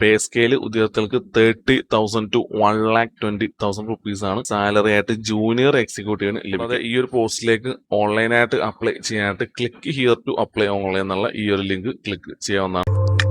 പേ scale ഉദ്യോഗസ്ഥർക്ക് thirty thousand to one lakh twenty thousand rupees ആണ് salary ആയിട്ട് junior എക്സിക്യൂട്ടീവിന് ലഭിക്കുന്നത് ഈ ഒരു പോസ്റ്റിലേക്ക് ഓൺലൈനായിട്ട് അപ്ലൈ ചെയ്യാനായിട്ട് click here to apply online എന്നുള്ള ഈ ഒരു ലിങ്ക് ക്ലിക്ക് ചെയ്യാവുന്നതാണ്.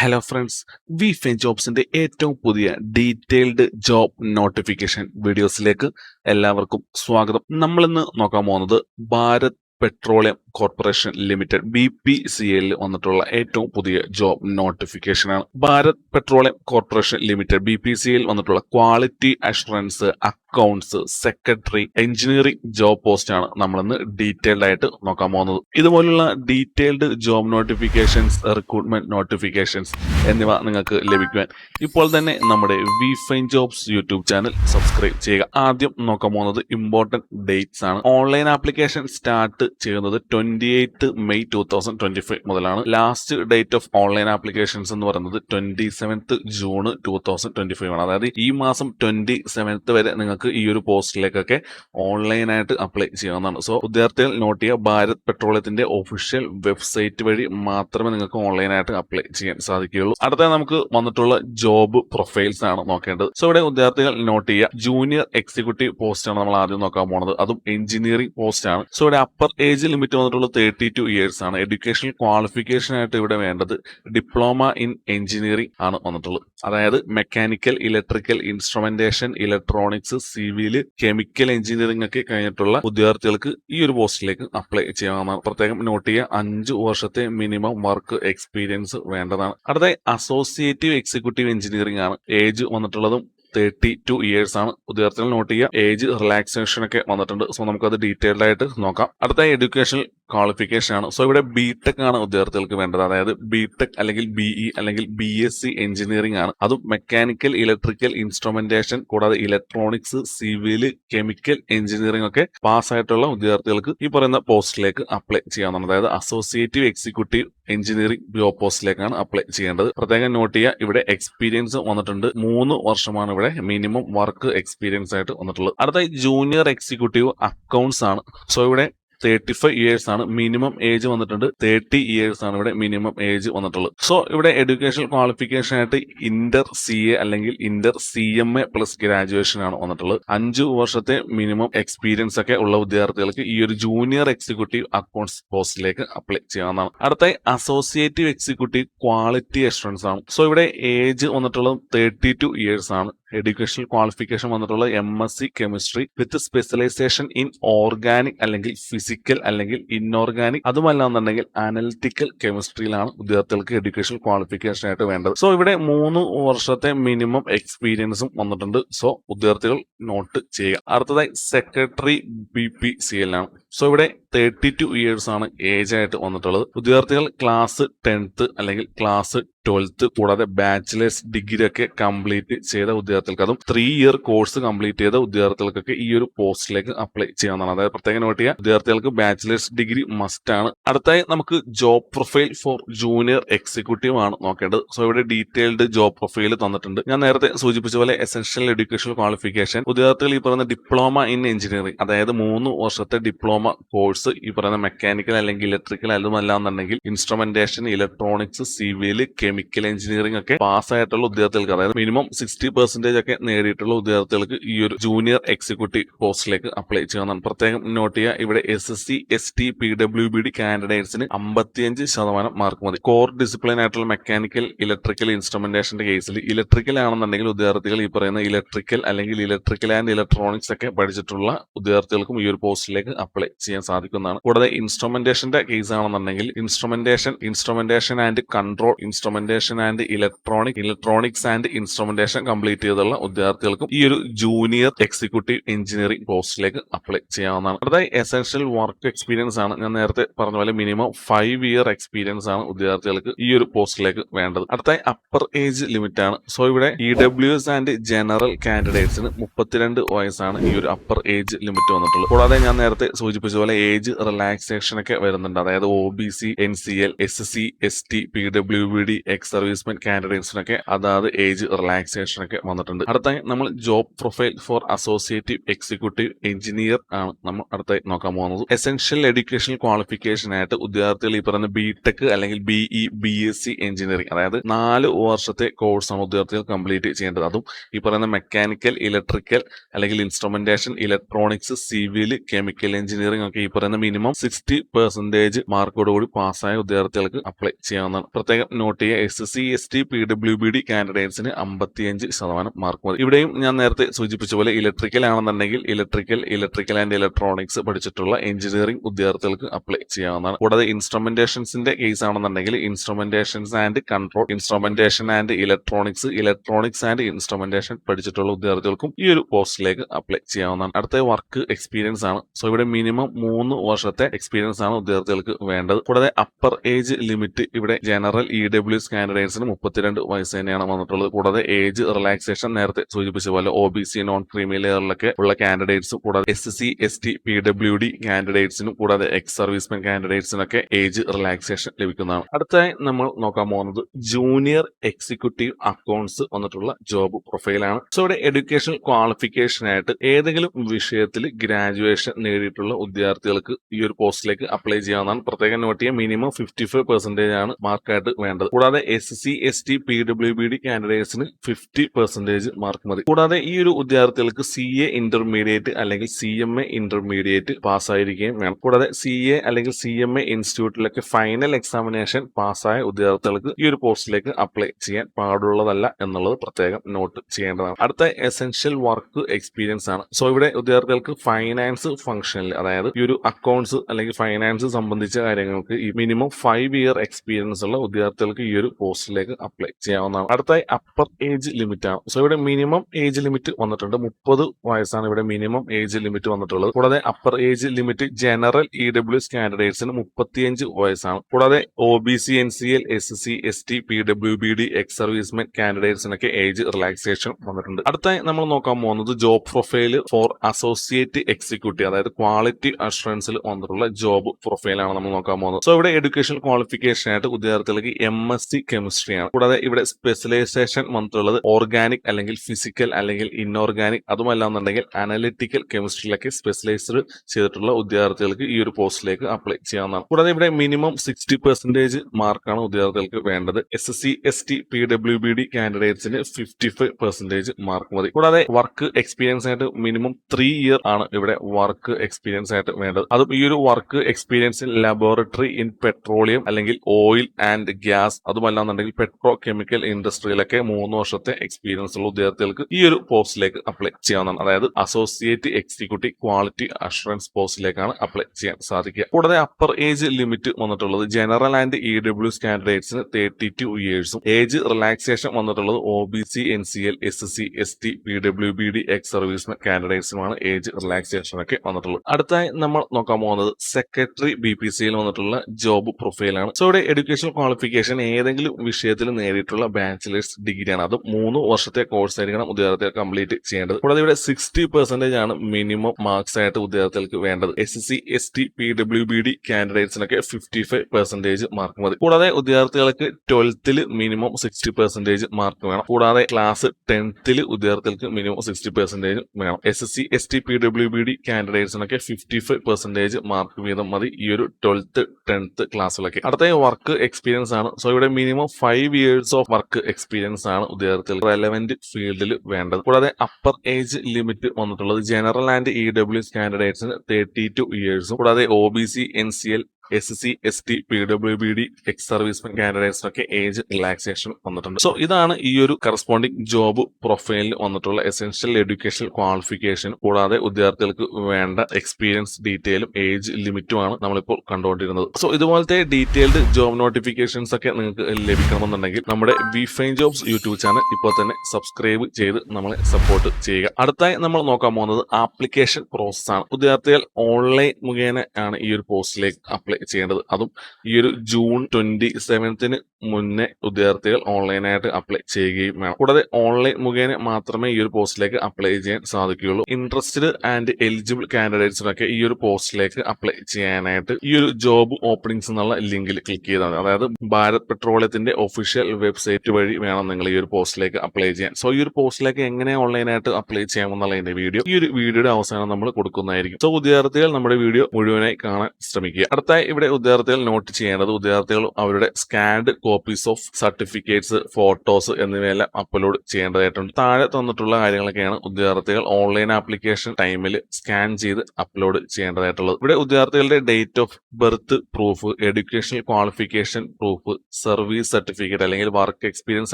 ഹലോ ഫ്രണ്ട്സ് വി ഫെൻ ജോബ്സിന്റെ ഏറ്റവും പുതിയ ഡീറ്റെയിൽഡ് ജോബ് നോട്ടിഫിക്കേഷൻ വീഡിയോസിലേക്ക് എല്ലാവർക്കും സ്വാഗതം. നമ്മളിന്ന് നോക്കാൻ പോകുന്നത് Bharat petroleum corporation limited B P C എല്ലിൽ വന്നിട്ടുള്ള ഏറ്റവും പുതിയ ജോബ് നോട്ടിഫിക്കേഷൻ ആണ്. Bharat petroleum corporation limited B P C L വന്നിട്ടുള്ള quality assurance accounts secretary engineering job post ആണ് നമ്മളിന്ന് ഡീറ്റെയിൽഡ് ആയിട്ട് നോക്കാൻ പോകുന്നത്. ഇതുപോലുള്ള detailed job notifications recruitment notifications എന്നിവ നിങ്ങൾക്ക് ലഭിക്കുവാൻ ഇപ്പോൾ തന്നെ നമ്മുടെ we fine jobs YouTube channel subscribe ചെയ്യുക. ആദ്യം നോക്കാൻ പോകുന്നത് ഇമ്പോർട്ടന്റ് ഡേറ്റ്സ് ആണ്. ഓൺലൈൻ ആപ്ലിക്കേഷൻ സ്റ്റാർട്ട് ചെയ്യുന്നത് twenty eight May two thousand twenty five മുതലാണ്. Last date of online applications എന്ന് പറയുന്നത് twenty seventh June two thousand twenty five ആണ്. അതായത് ഈ മാസം ട്വന്റി സെവൻത്ത് വരെ നിങ്ങൾക്ക് ഈ ഒരു പോസ്റ്റിലേക്കൊക്കെ ഓൺലൈനായിട്ട് അപ്ലൈ ചെയ്യാവുന്നതാണ്. സോ വിദ്യാർത്ഥികൾ നോട്ട് ചെയ്യുക ഭാരത് പെട്രോളിയത്തിന്റെ ഒഫീഷ്യൽ വെബ്സൈറ്റ് വഴി മാത്രമേ നിങ്ങൾക്ക് ഓൺലൈനായിട്ട് അപ്ലൈ ചെയ്യാൻ സാധിക്കുകയുള്ളൂ. അടുത്ത നമുക്ക് വന്നിട്ടുള്ള ജോബ് പ്രൊഫൈൽസ് ആണ് നോക്കേണ്ടത്. സോ ഇവിടെ വിദ്യാർത്ഥികൾ നോട്ട് ചെയ്യുക. ജൂനിയർ എക്സിക്യൂട്ടീവ് പോസ്റ്റ് ആണ് നമ്മൾ ആദ്യം നോക്കാൻ പോകുന്നത് അതും എഞ്ചിനീയറിംഗ് പോസ്റ്റ് ആണ്. സോ ഇവിടെ അപ്പർ ഏജ് ലിമിറ്റ് വന്നിട്ടുള്ള തേർട്ടി ടു ഇയേഴ്സ് ആണ്. എഡ്യൂക്കേഷണൽ ക്വാളിഫിക്കേഷൻ ആയിട്ട് ഇവിടെ വേണ്ടത് ഡിപ്ലോമ ഇൻ എഞ്ചിനീയറിംഗ് ആണ് വന്നിട്ടുള്ളത്. അതായത് mechanical electrical instrumentation electronics civil chemical engineering ഒക്കെ കഴിഞ്ഞിട്ടുള്ള ഉദ്യോഗാർത്ഥികൾക്ക് ഈ ഒരു പോസ്റ്റിലേക്ക് അപ്ലൈ ചെയ്യാവുന്നതാണ് പ്രത്യേകം നോട്ട് ചെയ്യുക. അഞ്ച് വർഷത്തെ മിനിമം വർക്ക് എക്സ്പീരിയൻസ് വേണ്ടതാണ്. അടുത്ത അസോസിയേറ്റീവ് എക്സിക്യൂട്ടീവ് എഞ്ചിനീയറിംഗ് ആണ്. ഏജ് വന്നിട്ടുള്ളതും തേർട്ടി ടു ഇയേഴ്സ് ആണ്. ഉദ്യോഗാർത്ഥികൾ നോട്ട് ചെയ്യുക. ഏജ് റിലാക്സേഷൻ ഒക്കെ വന്നിട്ടുണ്ട്. സോ നമുക്കത് ഡീറ്റെയിൽഡ് ആയിട്ട് നോക്കാം. അടുത്ത എഡ്യൂക്കേഷൻ ക്വാളിഫിക്കേഷൻ ആണ്. സോ ഇവിടെ ബി ടെക് ആണ് ഉദ്യോഗാർത്ഥികൾക്ക് വേണ്ടത്. അതായത് ബി ടെക് അല്ലെങ്കിൽ ബിഇ അല്ലെങ്കിൽ ബി എസ് സി എഞ്ചിനീയറിംഗ് ആണ്. അതും മെക്കാനിക്കൽ ഇലക്ട്രിക്കൽ ഇൻസ്ട്രുമെന്റേഷൻ കൂടാതെ ഇലക്ട്രോണിക്സ് സിവിൽ കെമിക്കൽ എഞ്ചിനീയറിംഗ് ഒക്കെ പാസ് പാസ്സായിട്ടുള്ള ഉദ്യോഗാർത്ഥികൾക്ക് ഈ പറയുന്ന പോസ്റ്റിലേക്ക് അപ്ലൈ ചെയ്യാവുന്നതാണ്. അതായത് അസോസിയേറ്റീവ് എക്സിക്യൂട്ടീവ് എഞ്ചിനീയറിംഗ് ജോബ് പോസ്റ്റിലേക്കാണ് അപ്ലൈ ചെയ്യേണ്ടത്. പ്രത്യേകം നോട്ട് ചെയ്യുക ഇവിടെ എക്സ്പീരിയൻസ് വന്നിട്ടുണ്ട്. മൂന്ന് വർഷമാണ് ഇവിടെ മിനിമം വർക്ക് എക്സ്പീരിയൻസ് ആയിട്ട് വന്നിട്ടുള്ളത്. അടുത്ത ജൂനിയർ എക്സിക്യൂട്ടീവ് അക്കൗണ്ട്സ് ആണ്. സോ ഇവിടെ തേർട്ടി ഫൈവ് ഇയേഴ്സ് ആണ് മിനിമം ഏജ് വന്നിട്ടുണ്ട്. തേർട്ടി ഇയേഴ്സ് ആണ് ഇവിടെ മിനിമം ഏജ് വന്നിട്ടുള്ളത്. സോ ഇവിടെ എഡ്യൂക്കേഷൻ ക്വാളിഫിക്കേഷൻ ആയിട്ട് ഇന്റർ സി എ അല്ലെങ്കിൽ inter C M A plus graduation ആണ് വന്നിട്ടുള്ളത്. അഞ്ചു വർഷത്തെ മിനിമം എക്സ്പീരിയൻസ് ഒക്കെ ഉള്ള വിദ്യാർത്ഥികൾക്ക് ഈ ഒരു ജൂനിയർ എക്സിക്യൂട്ടീവ് അക്കൗണ്ട്സ് പോസ്റ്റിലേക്ക് അപ്ലൈ ചെയ്യാവുന്നതാണ്. അടുത്ത അസോസിയേറ്റീവ് എക്സിക്യൂട്ടീവ് ക്വാളിറ്റി അഷുറൻസ് ആണ്. സോ ഇവിടെ ഏജ് വന്നിട്ടുള്ളത് തേർട്ടി ടു ഇയേഴ്സ് ആണ്. എഡ്യൂക്കേഷണൽ ക്വാളിഫിക്കേഷൻ വന്നിട്ടുള്ള M S C chemistry with specialization in organic അല്ലെങ്കിൽ ഫിസിക്കൽ അല്ലെങ്കിൽ ഇൻഓർഗാനിക് അതുമല്ല എന്നുണ്ടെങ്കിൽ അനലിറ്റിക്കൽ കെമിസ്ട്രിയിലാണ് വിദ്യാർത്ഥികൾക്ക് എഡ്യൂക്കേഷണൽ ക്വാളിഫിക്കേഷൻ ആയിട്ട് വേണ്ടത്. സോ ഇവിടെ മൂന്ന് വർഷത്തെ മിനിമം എക്സ്പീരിയൻസും വന്നിട്ടുണ്ട്. സോ വിദ്യാർത്ഥികൾ നോട്ട് ചെയ്യുക. അടുത്തതായി secretary B P C L ആണ്. സോ ഇവിടെ തേർട്ടി ടു ഇയേഴ്സ് ആണ് ഏജ് ആയിട്ട് വന്നിട്ടുള്ളത്. വിദ്യാർത്ഥികൾ ക്ലാസ് ടെൻത്ത് അല്ലെങ്കിൽ ക്ലാസ് ട്വൽത്ത് കൂടാതെ ബാച്ചിലേഴ്സ് ഡിഗ്രി ഒക്കെ കംപ്ലീറ്റ് ചെയ്ത വിദ്യാർത്ഥികൾക്ക് അതും ത്രീ ഇയർ കോഴ്സ് കംപ്ലീറ്റ് ചെയ്ത വിദ്യാർത്ഥികൾക്കൊക്കെ ഈ ഒരു പോസ്റ്റിലേക്ക് അപ്ലൈ ചെയ്യാവുന്നതാണ്. അതായത് പ്രത്യേകം നോട്ട് ചെയ്യുക വിദ്യാർത്ഥികൾക്ക് ബാച്ചിലേഴ്സ് ഡിഗ്രി മസ്റ്റ് ആണ്. അടുത്തായി നമുക്ക് job profile for junior executive ആണ് നോക്കേണ്ടത്. സോ ഇവിടെ ഡീറ്റെയിൽഡ് ജോബ് പ്രൊഫൈൽ തന്നിട്ടുണ്ട്. ഞാൻ നേരത്തെ സൂചിപ്പിച്ച പോലെ എസെൻഷ്യൽ എഡ്യൂക്കേഷൻ ക്വാളിഫിക്കേഷൻ വിദ്യാർത്ഥികൾ ഈ പറയുന്ന ഡിപ്ലോമ ഇൻ എഞ്ചിനീയറിംഗ് അതായത് മൂന്ന് വർഷത്തെ ഡിപ്ലോമ കോഴ്സ് ഈ പറയുന്ന മെക്കാനിക്കൽ അല്ലെങ്കിൽ electrical അതുമല്ലാന്നുണ്ടെങ്കിൽ instrumentation electronics civil chemical engineering ഒക്കെ പാസ് ആയിട്ടുള്ള ഉദ്യോഗാർത്ഥികൾക്ക് അതായത് മിനിമം സിക്സ്റ്റി പെർസെന്റേജ് ഒക്കെ നേടിയിട്ടുള്ള ഉദ്യോഗാർത്ഥികൾക്ക് ഈ ഒരു ജൂനിയർ എക്സിക്യൂട്ടീവ് പോസ്റ്റിലേക്ക് അപ്ലൈ ചെയ്യാവുന്നതാണ്. പ്രത്യേകം നോട്ട് ചെയ്യുക ഇവിടെ S S C S T P W B D കാൻഡിഡേറ്റ്സിന് അമ്പത്തിയഞ്ച് ശതമാനം മാർക്ക് മതി. കോർ ഡിസിപ്ലിൻ ആയിട്ടുള്ള മെക്കാനിക്കൽ ഇലക്ട്രിക്കൽ ഇൻസ്ട്രുമെന്റേഷന്റെ കേസിൽ ഇലക്ട്രിക്കൽ ആണെന്നുണ്ടെങ്കിൽ ഉദ്യോഗാർത്ഥികൾ ഈ പറയുന്ന ഇലക്ട്രിക്കൽ അല്ലെങ്കിൽ ഇലക്ട്രിക്കൽ ആൻഡ് ഇലക്ട്രോണിക്സ് ഒക്കെ പഠിച്ചിട്ടുള്ള ഉദ്യോഗാർത്ഥികൾക്കും ഈ ഒരു പോസ്റ്റിലേക്ക് അപ്ലൈ ചെയ്യാൻ സാധിക്കുന്നതാണ്. കൂടാതെ ഇൻസ്ട്രുമെന്റേഷന്റെ കേസ് ആണെന്നുണ്ടെങ്കിൽ instrumentation instrumentation and control instrumentation and electronic electronics and instrumentation complete ചെയ്തുള്ള ഉദ്യോഗാർത്ഥികൾക്കും ഈ ഒരു ജൂനിയർ എക്സിക്യൂട്ടീവ് എഞ്ചിനീയറിംഗ് പോസ്റ്റിലേക്ക് അപ്ലൈ ചെയ്യാവുന്നതാണ്. അടുത്ത എസെൻഷ്യൽ വർക്ക് എക്സ്പീരിയൻസ് ആണ്. ഞാൻ നേരത്തെ പറഞ്ഞ പോലെ മിനിമം ഫൈവ് ഇയർ എക്സ്പീരിയൻസ് ആണ് ഉദ്യോഗാർത്ഥികൾക്ക് ഈ ഒരു പോസ്റ്റിലേക്ക് വേണ്ടത്. അടുത്ത അപ്പർ ഏജ് ലിമിറ്റ് ആണ്. സോ ഇവിടെ E W S and general കാൻഡിഡേറ്റ്സിന് മുപ്പത്തിരണ്ട് വയസ്സാണ് ഈ ഒരു അപ്പർ ഏജ് ലിമിറ്റ് വന്നിട്ടുള്ളത്. കൂടാതെ ഞാൻ നേരത്തെ സൂചിപ്പിച്ച സൂചിപ്പിച്ച പോലെ ഏജ് റിലാക്സേഷൻ ഒക്കെ വരുന്നുണ്ട്. അതായത് O B C N C L S C S T P W B D ex servicemen കാൻഡിഡേറ്റ്സിനൊക്കെ അതായത് ഏജ് റിലാക്സേഷൻ ഒക്കെ വന്നിട്ടുണ്ട്. അടുത്തായി നമ്മൾ job profile for associative executive engineer ആണ് നമ്മൾ അടുത്തായി നോക്കാൻ പോകുന്നത്. എസെൻഷ്യൽ എഡ്യൂക്കേഷൻ ക്വാളിഫിക്കേഷൻ ആയിട്ട് ഉദ്യോഗാർത്ഥികൾ ഈ പറയുന്ന ബി ടെക് അല്ലെങ്കിൽ B E B S C engineering അതായത് നാല് വർഷത്തെ കോഴ്സാണ് ഉദ്യോഗാർത്ഥികൾ കംപ്ലീറ്റ് ചെയ്യേണ്ടത്. അതും ഈ പറയുന്ന മെക്കാനിക്കൽ ഇലക്ട്രിക്കൽ അല്ലെങ്കിൽ instrumentation electronics civil chemical engineering ഒക്കെ ഈ പറയുന്ന മിനിമം സിക്സ്റ്റി പെർസെന്റേജ് മാർക്കോടുകൂടി പാസ്സായ വിദ്യാർത്ഥികൾക്ക് അപ്ലൈ ചെയ്യാവുന്നതാണ്. പ്രത്യേകം നോട്ട് ചെയ്യുക S C S T P W B D കാൻഡിഡേറ്റ്സിന് അമ്പത്തിയഞ്ച് ശതമാനം മാർക്ക് മതി. ഇവിടെയും ഞാൻ നേരത്തെ സൂചിപ്പിച്ച പോലെ ഇലക്ട്രിക്കൽ ആണെന്നുണ്ടെങ്കിൽ ഇലക്ട്രിക്കൽ ഇലക്ട്രിക്കൽ ആൻഡ് ഇലക്ട്രോണിക്സ് പഠിച്ചിട്ടുള്ള എഞ്ചിനീയറിംഗ് വിദ്യാർത്ഥികൾക്ക് അപ്ലൈ ചെയ്യാവുന്നതാണ്. കൂടാതെ ഇൻസ്ട്രുമെന്റേഷൻസിന്റെ കേസ് ആണെന്നുണ്ടെങ്കിൽ instrumentations and control instrumentation and electronics electronics and instrumentation പഠിച്ചിട്ടുള്ള വിദ്യാർത്ഥികൾക്കും ഈ ഒരു പോസ്റ്റിലേക്ക് അപ്ലൈ ചെയ്യാവുന്നതാണ്. അടുത്ത വർക്ക് എക്സ്പീരിയൻസ് ആണ്. സോ ഇവിടെ മിനിമം മൂന്ന് വർഷത്തെ എക്സ്പീരിയൻസ് ആണ് ഉദ്യോഗാർത്ഥികൾക്ക് വേണ്ടത്. കൂടാതെ അപ്പർ ഏജ് ലിമിറ്റ് ഇവിടെ ജനറൽ ഇ ഡബ്ല്യു എസ് കാൻഡിഡേറ്റ്സിന് മുപ്പത്തിരണ്ട് വയസ്സ് തന്നെയാണ് വന്നിട്ടുള്ളത്. കൂടാതെ ഏജ് റിലാക്സേഷൻ നേരത്തെ സൂചിപ്പിച്ച പോലെ O B C non creamy ലെയറിലൊക്കെ ഉള്ള കാൻഡിഡേറ്റ്സും കൂടാതെ S C S T P W D കാൻഡിഡേറ്റ്സിനും കൂടാതെ എക്സ് സർവീസ്മെൻ കാൻഡിഡേറ്റ്സിനൊക്കെ ഏജ് റിലാക്സേഷൻ ലഭിക്കുന്നതാണ്. അടുത്തായി നമ്മൾ നോക്കാൻ പോകുന്നത് ജൂനിയർ എക്സിക്യൂട്ടീവ് അക്കൗണ്ട്സ് വന്നിട്ടുള്ള ജോബ് പ്രൊഫൈലാണ് സോ ഇവിടെ എഡ്യൂക്കേഷൻ ക്വാളിഫിക്കേഷൻ ആയിട്ട് ഏതെങ്കിലും വിഷയത്തിൽ ഗ്രാജുവേഷൻ നേടിയിട്ടുള്ള ഉദ്യോഗാർത്ഥികൾക്ക് ഈ ഒരു പോസ്റ്റിലേക്ക് അപ്ലൈ ചെയ്യാവുന്നതാണ്. പ്രത്യേകം നോട്ട് ചെയ്യാൻ മിനിമം ഫിഫ്റ്റി ഫൈവ് പെർസെന്റേജ് ആണ് മാർക്കായിട്ട് വേണ്ടത്. കൂടാതെ S C S T P W B D കാൻഡിഡേറ്റ്സിന് fifty percentage mark മതി. കൂടാതെ ഈ ഒരു വിദ്യാർത്ഥികൾക്ക് സി എ ഇന്റർമീഡിയറ്റ് അല്ലെങ്കിൽ സി എം എ ഇന്റർമീഡിയറ്റ് പാസ്സായിരിക്കുകയും വേണം. കൂടാതെ സി എ അല്ലെങ്കിൽ സി എം എ ഇൻസ്റ്റിറ്റ്യൂട്ടിലൊക്കെ ഫൈനൽ എക്സാമിനേഷൻ പാസ്സായ വിദ്യാർത്ഥികൾക്ക് ഈ ഒരു പോസ്റ്റിലേക്ക് അപ്ലൈ ചെയ്യാൻ പാടുള്ളതല്ല എന്നുള്ളത് പ്രത്യേകം നോട്ട് ചെയ്യേണ്ടതാണ്. അടുത്ത എസെൻഷ്യൽ വർക്ക് എക്സ്പീരിയൻസ് ആണ്. സോ ഇവിടെ വിദ്യാർത്ഥികൾക്ക് ഫൈനാൻസ് ഫംഗ്ഷനിൽ അതായത് ഈ ഒരു അക്കൗണ്ട്സ് അല്ലെങ്കിൽ ഫൈനാൻസ് സംബന്ധിച്ച കാര്യങ്ങൾക്ക് ഈ മിനിമം ഫൈവ് ഇയർ എക്സ്പീരിയൻസ് ഉള്ള വിദ്യാർത്ഥികൾക്ക് ഈ ഒരു പോസ്റ്റിലേക്ക് അപ്ലൈ ചെയ്യാവുന്നതാണ്. അടുത്തായി അപ്പർ ഏജ് ലിമിറ്റ് ആണ്. സോ ഇവിടെ മിനിമം ഏജ് ലിമിറ്റ് വന്നിട്ടുണ്ട്. മുപ്പത് വയസ്സാണ് ഇവിടെ മിനിമം ഏജ് ലിമിറ്റ് വന്നിട്ടുള്ളത്. കൂടാതെ upper age limit general E W കാൻഡിഡേറ്റ്സിന് മുപ്പത്തിയഞ്ച് വയസ്സാണ്. കൂടാതെ O B C N C L S C S T P W B D ex servicemen കാൻഡിഡേറ്റ്സിനൊക്കെ age relaxation വന്നിട്ടുണ്ട്. അടുത്തായി നമ്മൾ നോക്കാൻ പോകുന്നത് job profile for associate executive അതായത് ക്വാളിറ്റി അഷുറൻസിൽ വന്നിട്ടുള്ള ജോബ് പ്രൊഫൈലാണ് നമ്മൾ നോക്കാൻ പോകുന്നത്. സോ ഇവിടെ എഡ്യൂക്കേഷൻ ക്വാളിഫിക്കേഷൻ ആയിട്ട് വിദ്യാർത്ഥികൾക്ക് എം എസ് സി കെമിസ്ട്രിയാണ് കൂടാതെ ഇവിടെ സ്പെഷ്യലൈസേഷൻ വന്നിട്ടുള്ളത് ഓർഗാനിക് അല്ലെങ്കിൽ ഫിസിക്കൽ അല്ലെങ്കിൽ ഇൻഓർഗാനിക് അതുമല്ല എന്നുണ്ടെങ്കിൽ അനലിറ്റിക്കൽ കെമിസ്ട്രിയിലൊക്കെ സ്പെഷ്യലൈസ്ഡ് ചെയ്തിട്ടുള്ള വിദ്യാർത്ഥികൾക്ക് ഈ ഒരു പോസ്റ്റിലേക്ക് അപ്ലൈ ചെയ്യാവുന്നതാണ്. കൂടാതെ ഇവിടെ മിനിമം സിക്സ്റ്റി പെർസെന്റേജ് മാർക്കാണ് വിദ്യാർത്ഥികൾക്ക് വേണ്ടത്. S S C S T P W B D കാൻഡിഡേറ്റ്സിന് fifty five percentage mark മതി. കൂടാതെ വർക്ക് എക്സ്പീരിയൻസ് ആയിട്ട് മിനിമം ത്രീ ഇയർ ആണ് ഇവിടെ വർക്ക് എക്സ്പീരിയൻസ് ആയിട്ട് വേണ്ടത്. അതും ഈ ഒരു work experience in laboratory in petroleum അല്ലെങ്കിൽ ഓയിൽ ആൻഡ് ഗ്യാസ് അതുമല്ല എന്നുണ്ടെങ്കിൽ പെട്രോ കെമിക്കൽ ഇൻഡസ്ട്രിയിലൊക്കെ മൂന്ന് വർഷത്തെ എക്സ്പീരിയൻസ് ഉള്ള ഉദ്യോഗാർത്ഥികൾക്ക് ഈ ഒരു പോസ്റ്റിലേക്ക് അപ്ലൈ ചെയ്യാവുന്നതാണ്. അതായത് അസോസിയേറ്റ് എക്സിക്യൂട്ടീവ് ക്വാളിറ്റി അഷുറൻസ് പോസ്റ്റിലേക്കാണ് അപ്ലൈ ചെയ്യാൻ സാധിക്കുക. കൂടാതെ അപ്പർ ഏജ് ലിമിറ്റ് വന്നിട്ടുള്ളത് ജനറൽ ആൻഡ് ഇ ഡബ്ല്യു കാൻഡിഡേറ്റ്സിന് തേർട്ടി ടു ഇയേഴ്സും ഏജ് റിലാക്സേഷൻ വന്നിട്ടുള്ളത് O B C N C L S C S T P W B D ex service കാൻഡിഡേറ്റ്സിനുമാണ് age relaxation ഒക്കെ വന്നിട്ടുള്ളത്. അടുത്തായി നമ്മൾ നോക്കാൻ പോകുന്നത് സെക്രട്ടറി ബി പി സിയിൽ വന്നിട്ടുള്ള ജോബ് പ്രൊഫൈലാണ് സോ ഇവിടെ എഡ്യൂക്കേഷൻ ക്വാളിഫിക്കേഷൻ ഏതെങ്കിലും വിഷയത്തിൽ നേടിയിട്ടുള്ള ബാച്ചിലേഴ്സ് ഡിഗ്രിയാണ് അത് മൂന്ന് വർഷത്തെ കോഴ്സ് ആയിരിക്കണം ഉദ്യോഗാർത്ഥികൾ കംപ്ലീറ്റ് ചെയ്യേണ്ടത്. കൂടാതെ ഇവിടെ സിക്സ്റ്റി പെർസെന്റേജ് ആണ് മിനിമം മാർക്സ് ആയിട്ട് ഉദ്യോഗാർത്ഥികൾക്ക് വേണ്ടത്. S S C S T P W B D കാൻഡിഡേറ്റ്സിനൊക്കെ fifty five percentage mark മതി. കൂടാതെ ഉദ്യോഗാർത്ഥികൾക്ക് ട്വൽത്തിൽ മിനിമം സിക്സ്റ്റി പെർസെന്റേജ് മാർക്ക് വേണം. കൂടാതെ ക്ലാസ് ടെൻത്തിൽ ഉദ്യോഗാർത്ഥികൾക്ക് മിനിമം സിക്സ്റ്റി പെർസെന്റേജ് വേണം. S S C S T P W B D കാൻഡിഡേറ്റ്സിനൊക്കെ fifty five percentage mark വീതം മതി ഈ ഒരു ട്വൽത്ത് ടെൻത്ത് ക്ലാസ്സിലൊക്കെ അടുത്ത വർക്ക് എക്സ്പീരിയൻസ് ആണ്. സോ ഇവിടെ minimum five years of work experience ആണ് ഉദ്യോഗത്തിൽ റെലവെന്റ് ഫീൽഡിൽ വേണ്ടത്. കൂടാതെ അപ്പർ ഏജ് ലിമിറ്റ് വന്നിട്ടുള്ളത് ജനറൽ ആൻഡ് ഇ ഡബ്ല്യു കാൻഡിഡേറ്റ്സിന് തേർട്ടി ടു ഇയേഴ്സും കൂടാതെ O B C N C L S C S T P W B D ex servicemen കാൻഡിഡേറ്റ്സിനൊക്കെ age relaxation വന്നിട്ടുണ്ട്. സോ ഇതാണ് ഈ ഒരു കറസ്പോണ്ടിങ് ജോബ് പ്രൊഫൈലിൽ വന്നിട്ടുള്ള എസെൻഷ്യൽ എഡ്യൂക്കേഷൻ ക്വാളിഫിക്കേഷൻ കൂടാതെ ഉദ്യോഗാർത്ഥികൾക്ക് വേണ്ട എക്സ്പീരിയൻസ് ഡീറ്റെയിലും ഏജ് ലിമിറ്റുമാണ് നമ്മളിപ്പോൾ കണ്ടുകൊണ്ടിരുന്നത്. സോ ഇതുപോലത്തെ ഡീറ്റെയിൽഡ് ജോബ് നോട്ടിഫിക്കേഷൻസ് ഒക്കെ നിങ്ങൾക്ക് ലഭിക്കണമെന്നുണ്ടെങ്കിൽ നമ്മുടെ we fine jobs YouTube channel ഇപ്പോൾ തന്നെ സബ്സ്ക്രൈബ് ചെയ്ത് നമ്മളെ സപ്പോർട്ട് ചെയ്യുക. അടുത്തായി നമ്മൾ നോക്കാൻ പോകുന്നത് ആപ്ലിക്കേഷൻ പ്രോസസ്സാണ് ഉദ്യോഗാർത്ഥികൾ ഓൺലൈൻ മുഖേന ആണ് ഈ ഒരു പോസ്റ്റിലേക്ക് അപ്ലൈ ചെയ്യേണ്ടത്. അതും ഈ ഒരു ജൂൺ ട്വന്റി സെവൻത്തിന് മുന്നേ ഉദ്യോഗാർത്ഥികൾ ഓൺലൈനായിട്ട് അപ്ലൈ ചെയ്യുകയും വേണം. കൂടാതെ ഓൺലൈൻ മുഖേന മാത്രമേ ഈ ഒരു പോസ്റ്റിലേക്ക് അപ്ലൈ ചെയ്യാൻ സാധിക്കുകയുള്ളൂ. ഇൻട്രസ്റ്റഡ് ആൻഡ് എലിജിബിൾ കാൻഡിഡേറ്റ്സിനൊക്കെ ഈ ഒരു പോസ്റ്റിലേക്ക് അപ്ലൈ ചെയ്യാനായിട്ട് ഈ ഒരു ജോബ് ഓപ്പണിംഗ്സ് എന്നുള്ള ലിങ്കിൽ ക്ലിക്ക് ചെയ്താൽ അതായത് ഭാരത് പെട്രോളിയത്തിന്റെ ഒഫീഷ്യൽ വെബ്സൈറ്റ് വഴി വേണം നിങ്ങൾ ഈ ഒരു പോസ്റ്റിലേക്ക് അപ്ലൈ ചെയ്യാൻ. സോ ഈ ഒരു പോസ്റ്റിലേക്ക് എങ്ങനെ ഓൺലൈനായിട്ട് അപ്ലൈ ചെയ്യാമെന്നുള്ള എന്റെ വീഡിയോ ഈ ഒരു വീഡിയോയുടെ അവസാനം നമ്മൾ കൊടുക്കുന്നതായിരിക്കും. സോ വിദ്യാർത്ഥികൾ നമ്മുടെ വീഡിയോ മുഴുവനായി കാണാൻ ശ്രമിക്കുക. അടുത്തായി ഇവിടെ ഉദ്യോഗാർത്ഥികൾ നോട്ട് ചെയ്യേണ്ടത് ഉദ്യോഗാർത്ഥികൾ അവരുടെ scanned copies of certificates photos എന്നിവയെല്ലാം അപ്ലോഡ് ചെയ്യേണ്ടതായിട്ടുണ്ട്. താഴെ തന്നിട്ടുള്ള കാര്യങ്ങളൊക്കെയാണ് ഉദ്യോഗാർത്ഥികൾ ഓൺലൈൻ ആപ്ലിക്കേഷൻ ടൈമിൽ സ്കാൻ ചെയ്ത് അപ്ലോഡ് ചെയ്യേണ്ടതായിട്ടുള്ളത്. ഇവിടെ ഉദ്യോഗാർത്ഥികളുടെ date of birth proof educational qualification proof service certificate അല്ലെങ്കിൽ വർക്ക് എക്സ്പീരിയൻസ്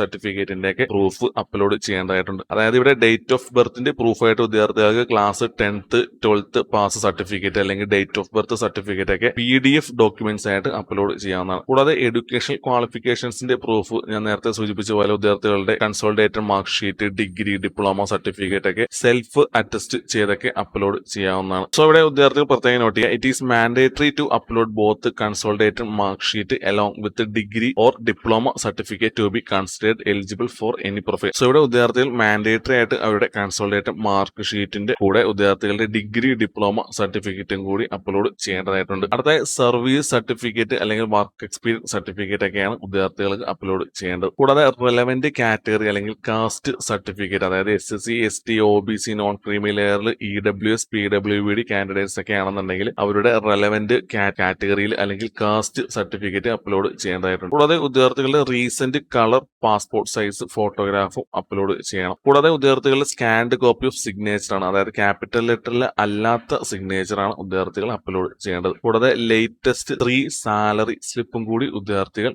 സർട്ടിഫിക്കറ്റിന്റെ ഒക്കെ പ്രൂഫ് അപ്ലോഡ് ചെയ്യേണ്ടതായിട്ടുണ്ട്. അതായത് ഇവിടെ ഡേറ്റ് ഓഫ് ബർത്തിന്റെ പ്രൂഫായിട്ട് ഉദ്യോഗാർത്ഥികൾക്ക് class tenth twelfth pass certificate അല്ലെങ്കിൽ ഡേറ്റ് ഓഫ് ബർത്ത് സർട്ടിഫിക്കറ്റ് ഒക്കെ പി ഡി ഡോക്യുമെന്റ്സ് ആയിട്ട് അപ്ലോഡ് ചെയ്യാവുന്നതാണ്. കൂടാതെ എഡ്യൂക്കേഷണൽ ക്വാളിഫിക്കേഷൻസിന്റെ പ്രൂഫ് ഞാൻ നേരത്തെ സൂചിപ്പിച്ച പോലെ വിദ്യാർത്ഥികളുടെ consolidated mark sheet degree diploma certificate ഒക്കെ സെൽഫ് അറ്റസ്റ്റ് ചെയ്തൊക്കെ അപ്ലോഡ് ചെയ്യാവുന്നതാണ്. സോ ഇവിടെ വിദ്യാർത്ഥികൾ പ്രത്യേകം നോട്ട് ചെയ്യുക. It is mandatory to upload both consolidated mark sheet along with degree or diploma certificate to be considered eligible for any profile so ഇവിടെ വിദ്യാർത്ഥികൾ mandatory ആയിട്ട് അവരുടെ കൺസോൾട്ടേറ്റഡ് മാർക്ക് ഷീറ്റിന്റെ കൂടെ വിദ്യാർത്ഥികളുടെ ഡിഗ്രി ഡിപ്ലോമ സർട്ടിഫിക്കറ്റും കൂടി അപ്ലോഡ് ചെയ്യേണ്ടതായിട്ടുണ്ട്. അടുത്ത സർവീസ് സർട്ടിഫിക്കറ്റ് അല്ലെങ്കിൽ വർക്ക് എക്സ്പീരിയൻസ് സർട്ടിഫിക്കറ്റ് ഒക്കെയാണ് വിദ്യാർത്ഥികൾക്ക് അപ്ലോഡ് ചെയ്യേണ്ടത്. കൂടാതെ റെലവെന്റ് കാറ്റഗറി അല്ലെങ്കിൽ കാസ്റ്റ് സർട്ടിഫിക്കറ്റ് അതായത് S S C S T O B C non creamy ലെയറിൽ E W S P W B D candidates ഒക്കെ ആണെന്നുണ്ടെങ്കിൽ അവരുടെ റെലവെന്റ് കാറ്റഗറിയിൽ അല്ലെങ്കിൽ കാസ്റ്റ് സർട്ടിഫിക്കറ്റ് അപ്ലോഡ് ചെയ്യേണ്ടതായിട്ടുണ്ട്. കൂടാതെ വിദ്യാർത്ഥികളുടെ റീസെന്റ് കളർ പാസ്പോർട്ട് സൈസ് ഫോട്ടോഗ്രാഫും അപ്ലോഡ് ചെയ്യണം. കൂടാതെ വിദ്യാർത്ഥികളുടെ സ്കാൻഡ് കോപ്പി ഓഫ് സിഗ്നേച്ചർ ആണ്. അതായത് ക്യാപിറ്റൽ ലെറ്ററിൽ അല്ലാത്ത സിഗ്നേച്ചർ ആണ് വിദ്യാർത്ഥികൾ അപ്ലോഡ് ചെയ്യേണ്ടത്. കൂടാതെ ലേറ്റസ്റ്റ് ത്രീ സാലറി സ്ലിപ്പും കൂടി ഉദ്യോഗാർത്ഥികൾ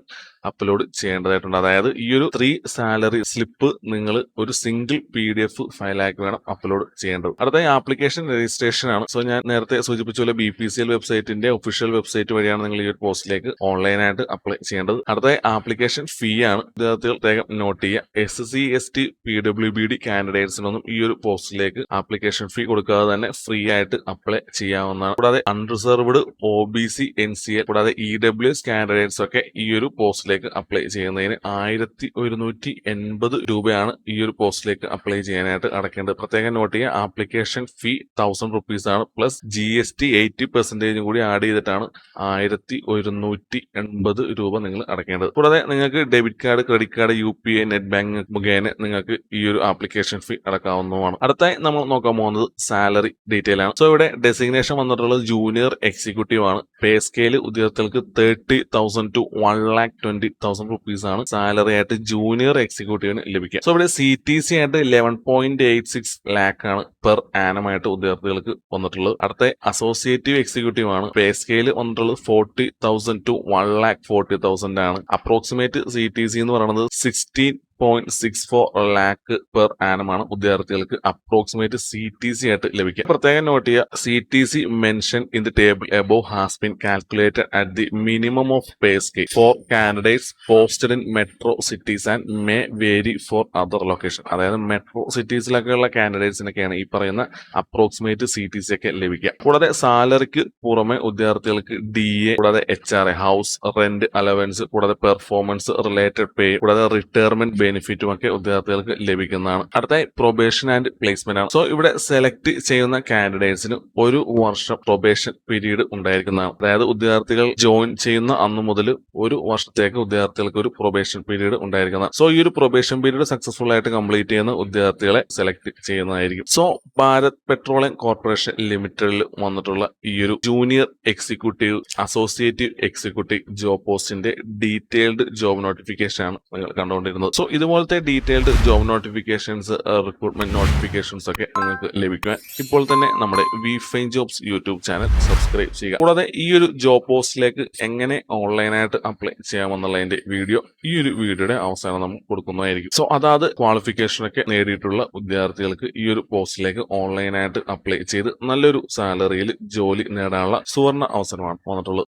അപ്ലോഡ് ചെയ്യേണ്ടതായിട്ടുണ്ട്. അതായത് ഈ ഒരു ത്രീ സാലറി സ്ലിപ്പ് നിങ്ങൾ ഒരു സിംഗിൾ പി ഡി എഫ് ഫയലാക്കി വേണം അപ്ലോഡ് ചെയ്യേണ്ടത്. അടുത്ത ആപ്ലിക്കേഷൻ രജിസ്ട്രേഷൻ ആണ്. സോ ഞാൻ നേരത്തെ സൂചിപ്പിച്ച പോലെ ബി പി സി എൽ വെബ്സൈറ്റിന്റെ ഒഫീഷ്യൽ വെബ്സൈറ്റ് വഴിയാണ് നിങ്ങൾ ഈ ഒരു പോസ്റ്റിലേക്ക് ഓൺലൈനായിട്ട് അപ്ലൈ ചെയ്യേണ്ടത്. അടുത്ത ആപ്ലിക്കേഷൻ ഫീ ആണ്. വിദ്യാർത്ഥികൾ പ്രത്യേകം നോട്ട് ചെയ്യുക. S C S T P W B D കാൻഡിഡേറ്റ്സിനൊന്നും ഈ ഒരു പോസ്റ്റിലേക്ക് ആപ്ലിക്കേഷൻ ഫീ കൊടുക്കാതെ തന്നെ ഫ്രീ ആയിട്ട് അപ്ലൈ ചെയ്യാവുന്നതാണ്. കൂടാതെ unreserved O B C N C A കൂടാതെ ഇ ഡബ്ല്യു എസ് കാൻഡിഡേറ്റ്സ് ഒക്കെ ഈ ഒരു പോസ്റ്റിലേക്ക് അപ്ലൈ ചെയ്യുന്നതിന് ആയിരത്തി ഒരുന്നൂറ്റി എൺപത് രൂപയാണ് ഈ ഒരു പോസ്റ്റിലേക്ക് അപ്ലൈ ചെയ്യാനായിട്ട് അടക്കേണ്ടത് പ്രത്യേകം നോട്ട് ചെയ്യുക ആപ്ലിക്കേഷൻ ഫീ തൗസൻഡ് റുപ്പീസ് ആണ് plus G S T eighty പെർസെന്റേജും കൂടി ആഡ് ചെയ്തിട്ടാണ് ആയിരത്തി ഒരുന്നൂറ്റി എൺപത് രൂപ നിങ്ങൾ അടക്കേണ്ടത് കൂടാതെ നിങ്ങൾക്ക് debit card credit card U P I net bank മുഖേന നിങ്ങൾക്ക് ഈ ഒരു ആപ്ലിക്കേഷൻ ഫീ അടക്കാവുന്നതുമാണ്. അടുത്തായി നമ്മൾ നോക്കാൻ പോകുന്നത് സാലറി ഡീറ്റെയിൽ ആണ്. സോ ഇവിടെ ഡെസിഗ്നേഷൻ വന്നിട്ടുള്ളത് ജൂനിയർ എക്സിക്യൂട്ടീവ് ആണ്. പേ സ്കെയിൽ ഉദ്യോഗസ്ഥർക്ക് thirty thousand to one lakh twenty thousand rupees ആണ് സാലറി ആയിട്ട് ജൂനിയർ എക്സിക്യൂട്ടീവിന് ലഭിക്കുക. സോ ഇവിടെ സി ടി സി ആയിട്ട് eleven point eight six lakh ആണ് പെർ ആനമായിട്ട് ഉദ്യോഗാർത്ഥികൾക്ക് വന്നിട്ടുള്ളത്. അടുത്ത അസോസിയേറ്റീവ് എക്സിക്യൂട്ടീവ് ആണ്. പേ സ്കെയിൽ വന്നിട്ടുള്ളത് forty thousand to one lakh forty thousand ആണ്. അപ്രോക്സിമേറ്റ് സി ടി സി എന്ന് പറയുന്നത് sixteen point six four lakh per ആനമാണ് വിദ്യാർത്ഥികൾക്ക് അപ്രോക്സിമേറ്റ് സി ടി സി ആയിട്ട് ലഭിക്കുക. പ്രത്യേകം നോട്ട് ചെയ്യുക. C T C mention in the table above has been calculated at the minimum of pay scale for candidates posted in metro cities and may vary for other location അതായത് metro സിറ്റീസിലൊക്കെയുള്ള കാൻഡിഡേറ്റ്സിനൊക്കെയാണ് ഈ പറയുന്ന approximate C T C ഒക്കെ ലഭിക്കുക. കൂടാതെ സാലറിക്ക് പുറമെ വിദ്യാർത്ഥികൾക്ക് ഡി എ കൂടാതെ H R A house rent allowance കൂടാതെ പെർഫോമൻസ് റിലേറ്റഡ് പേ കൂടാതെ റിട്ടയർമെന്റ് ബെനിഫിറ്റും ഒക്കെ ഉദ്യോഗാർത്ഥികൾക്ക് ലഭിക്കുന്നതാണ്. അടുത്തായി പ്രൊബേഷൻ ആൻഡ് പ്ലേസ്മെന്റ് ആണ്. സോ ഇവിടെ സെലക്ട് ചെയ്യുന്ന കാൻഡിഡേറ്റ്സിന് ഒരു വർഷം പ്രൊബേഷൻ പീരീഡ് ഉണ്ടായിരിക്കുന്നതാണ്. അതായത് ഉദ്യോഗാർത്ഥികൾ ജോയിൻ ചെയ്യുന്ന അന്ന് മുതൽ ഒരു വർഷത്തേക്ക് ഉദ്യോഗാർത്ഥികൾക്ക് ഒരു പ്രൊബേഷൻ പീരീഡ് ഉണ്ടായിരിക്കുന്നതാണ്. സോ ഈ ഒരു പ്രൊബേഷൻ പീരീഡ് സക്സസ്ഫുൾ ആയിട്ട് കംപ്ലീറ്റ് ചെയ്യുന്ന ഉദ്യോഗാർത്ഥികളെ സെലക്ട് ചെയ്യുന്നതായിരിക്കും. സോ ഭാരത് പെട്രോളിയം കോർപ്പറേഷൻ ലിമിറ്റഡിൽ വന്നിട്ടുള്ള ഈ ഒരു junior executive associative executive job പോസ്റ്റിന്റെ ഡീറ്റെയിൽഡ് ജോബ് നോട്ടിഫിക്കേഷൻ ആണ് നിങ്ങൾ കണ്ടുകൊണ്ടിരുന്നത്. സോ ഇതുപോലത്തെ detailed job notifications recruitment notifications ഒക്കെ നിങ്ങൾക്ക് ലഭിക്കുവാൻ ഇപ്പോൾ തന്നെ നമ്മുടെ we fine jobs YouTube channel subscribe ചെയ്യുക. കൂടാതെ ഈ ഒരു ജോബ് പോസ്റ്റിലേക്ക് എങ്ങനെ ഓൺലൈനായിട്ട് അപ്ലൈ ചെയ്യാമെന്നുള്ളതിന്റെ വീഡിയോ ഈ ഒരു വീഡിയോയുടെ അവസാനം നമ്മൾ കൊടുക്കുന്നതായിരിക്കും. സോ അതാത് ക്വാളിഫിക്കേഷൻ ഒക്കെ നേടിയിട്ടുള്ള വിദ്യാർത്ഥികൾക്ക് ഈ ഒരു പോസ്റ്റിലേക്ക് ഓൺലൈനായിട്ട് അപ്ലൈ ചെയ്ത് നല്ലൊരു സാലറിയിൽ ജോലി നേടാനുള്ള സുവർണ അവസരമാണ് വന്നിട്ടുള്ളത്.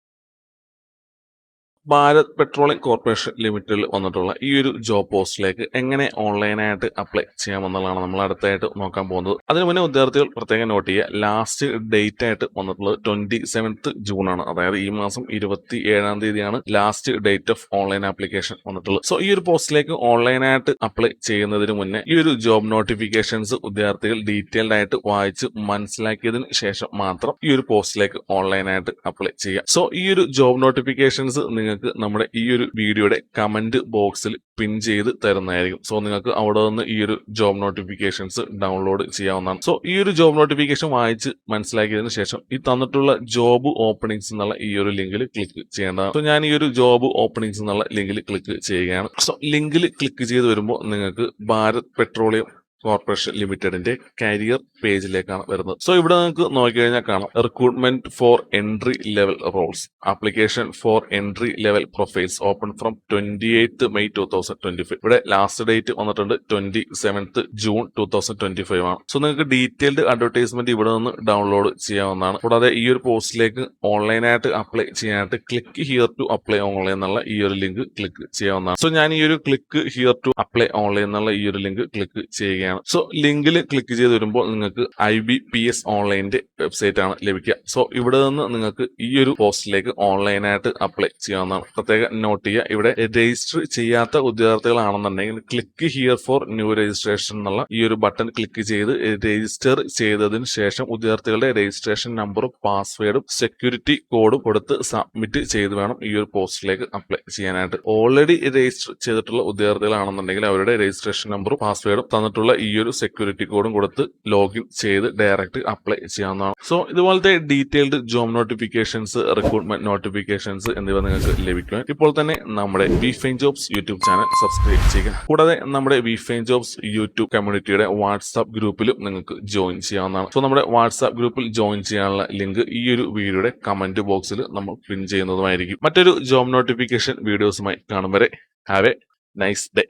ഭാരത് പെട്രോളിയം കോർപ്പറേഷൻ ലിമിറ്റഡിൽ വന്നിട്ടുള്ള ഈ ഒരു ജോബ് പോസ്റ്റിലേക്ക് എങ്ങനെ ഓൺലൈനായിട്ട് അപ്ലൈ ചെയ്യാമെന്നുള്ളതാണ് നമ്മൾ അടുത്തായിട്ട് നോക്കാൻ പോകുന്നത്. അതിനു മുന്നേ വിദ്യാർത്ഥികൾ പ്രത്യേകം നോട്ട് ചെയ്യുക. ലാസ്റ്റ് ഡേറ്റ് ആയിട്ട് വന്നിട്ടുള്ളത് ട്വന്റി സെവൻത്ത് ജൂൺ ആണ്. അതായത് ഈ മാസം ഇരുപത്തി ഏഴാം തീയതിയാണ് last date of online application വന്നിട്ടുള്ളത്. സോ ഈ ഒരു പോസ്റ്റിലേക്ക് ഓൺലൈനായിട്ട് അപ്ലൈ ചെയ്യുന്നതിന് മുന്നേ ഈ ഒരു ജോബ് നോട്ടിഫിക്കേഷൻസ് വിദ്യാർത്ഥികൾ ഡീറ്റെയിൽഡ് ആയിട്ട് വായിച്ച് മനസ്സിലാക്കിയതിന് ശേഷം മാത്രം ഈ ഒരു പോസ്റ്റിലേക്ക് ഓൺലൈനായിട്ട് അപ്ലൈ ചെയ്യുക. സോ ഈ ഒരു ജോബ് നോട്ടിഫിക്കേഷൻസ് നിങ്ങൾക്ക് നമ്മുടെ ഈ ഒരു വീഡിയോയുടെ കമന്റ് ബോക്സിൽ പിൻ ചെയ്ത് തരുന്നതായിരിക്കും. സോ നിങ്ങൾക്ക് അവിടെ നിന്ന് ഈ ഒരു ജോബ് നോട്ടിഫിക്കേഷൻസ് ഡൗൺലോഡ് ചെയ്യാവുന്നതാണ്. സോ ഈ ഒരു ജോബ് നോട്ടിഫിക്കേഷൻ വായിച്ച് മനസ്സിലാക്കിയതിനു ശേഷം ഈ തന്നിട്ടുള്ള ജോബ് ഓപ്പണിങ്സ് എന്നുള്ള ഈ ഒരു ലിങ്കിൽ ക്ലിക്ക് ചെയ്യേണ്ടതാണ്. സോ ഞാൻ ഈ ഒരു ജോബ് ഓപ്പണിങ്സ് എന്നുള്ള ലിങ്കിൽ ക്ലിക്ക് ചെയ്യുകയാണ്. സോ ലിങ്കിൽ ക്ലിക്ക് ചെയ്ത് വരുമ്പോൾ നിങ്ങൾക്ക് ഭാരത് പെട്രോളിയം കോർപ്പറേഷൻ ലിമിറ്റഡിന്റെ കരിയർ പേജിലേക്കാണ് വരുന്നത്. സോ ഇവിടെ നിങ്ങൾക്ക് നോക്കിക്കഴിഞ്ഞാൽ കാണാം. Recruitment for entry level roles application for entry level profiles open from twenty eighth May two thousand twenty five ഇവിടെ ലാസ്റ്റ് ഡേറ്റ് വന്നിട്ടുണ്ട് twenty seventh June two thousand twenty five ആണ്. സോ നിങ്ങൾക്ക് ഡീറ്റെയിൽഡ് അഡ്വർടൈസ്മെന്റ് ഇവിടെ നിന്ന് download ചെയ്യാവുന്നതാണ്. കൂടാതെ ഈ ഒരു പോസ്റ്റിലേക്ക് ഓൺലൈനായിട്ട് അപ്ലൈ ചെയ്യാനായിട്ട് click here to apply online എന്നുള്ള ഈ ഒരു ലിങ്ക് ക്ലിക്ക് ചെയ്യാവുന്നതാണ്. സോ ഞാൻ ഈ ഒരു click here to apply online എന്നുള്ള ഈ ഒരു ലിങ്ക് ക്ലിക്ക് ചെയ്യുകയാണ്. സോ ലിങ്കിൽ ക്ലിക്ക് ചെയ്ത് വരുമ്പോൾ നിങ്ങൾക്ക് ഐ ബി പി എസ് ഓൺലൈനിന്റെ വെബ്സൈറ്റ് ആണ് ലഭിക്കുക. സോ ഇവിടെ നിന്ന് നിങ്ങൾക്ക് ഈ ഒരു പോസ്റ്റിലേക്ക് ഓൺലൈനായിട്ട് അപ്ലൈ ചെയ്യാവുന്നതാണ്. പ്രത്യേകം നോട്ട് ചെയ്യുക. ഇവിടെ രജിസ്റ്റർ ചെയ്യാത്ത ഉദ്യോഗാർത്ഥികളാണെന്നുണ്ടെങ്കിൽ click here for new registration എന്നുള്ള ഈ ഒരു ബട്ടൺ ക്ലിക്ക് ചെയ്ത് രജിസ്റ്റർ ചെയ്തതിന് ശേഷം ഉദ്യോഗാർത്ഥികളുടെ രജിസ്ട്രേഷൻ നമ്പറും പാസ്വേഡും സെക്യൂരിറ്റി കോഡും കൊടുത്ത് സബ്മിറ്റ് ചെയ്ത് വേണം ഈ ഒരു പോസ്റ്റിലേക്ക് അപ്ലൈ ചെയ്യാനായിട്ട്. ഓൾറെഡി രജിസ്റ്റർ ചെയ്തിട്ടുള്ള ഉദ്യോഗാർത്ഥികളാണെന്നുണ്ടെങ്കിൽ അവരുടെ രജിസ്ട്രേഷൻ നമ്പറും പാസ്വേഡും തന്നിട്ടുള്ള ഈ ഒരു സെക്യൂരിറ്റി കോഡും കൊടുത്ത് ലോഗിൻ ചെയ്ത് ഡയറക്റ്റ് അപ്ലൈ ചെയ്യാവുന്നതാണ്. സോ ഇതുപോലത്തെ detailed job notifications recruitment notifications എന്നിവ നിങ്ങൾക്ക് ലഭിക്കുവാൻ ഇപ്പോൾ തന്നെ നമ്മുടെ we fine jobs YouTube channel subscribe ചെയ്യുക. കൂടാതെ നമ്മുടെ വി ഫൈൻ ജോബ്സ് യൂട്യൂബ് കമ്മ്യൂണിറ്റിയുടെ വാട്സാപ്പ് ഗ്രൂപ്പിലും നിങ്ങൾക്ക് ജോയിൻ ചെയ്യാവുന്നതാണ്. സോ നമ്മുടെ വാട്സാപ്പ് ഗ്രൂപ്പിൽ ജോയിൻ ചെയ്യാനുള്ള ലിങ്ക് ഈ ഒരു വീഡിയോയുടെ കമന്റ് ബോക്സിൽ നമ്മൾ പിൻ ചെയ്യുന്നതുമായിരിക്കും. മറ്റൊരു ജോബ് നോട്ടിഫിക്കേഷൻ വീഡിയോസുമായി കാണും വരെ. Have A nice day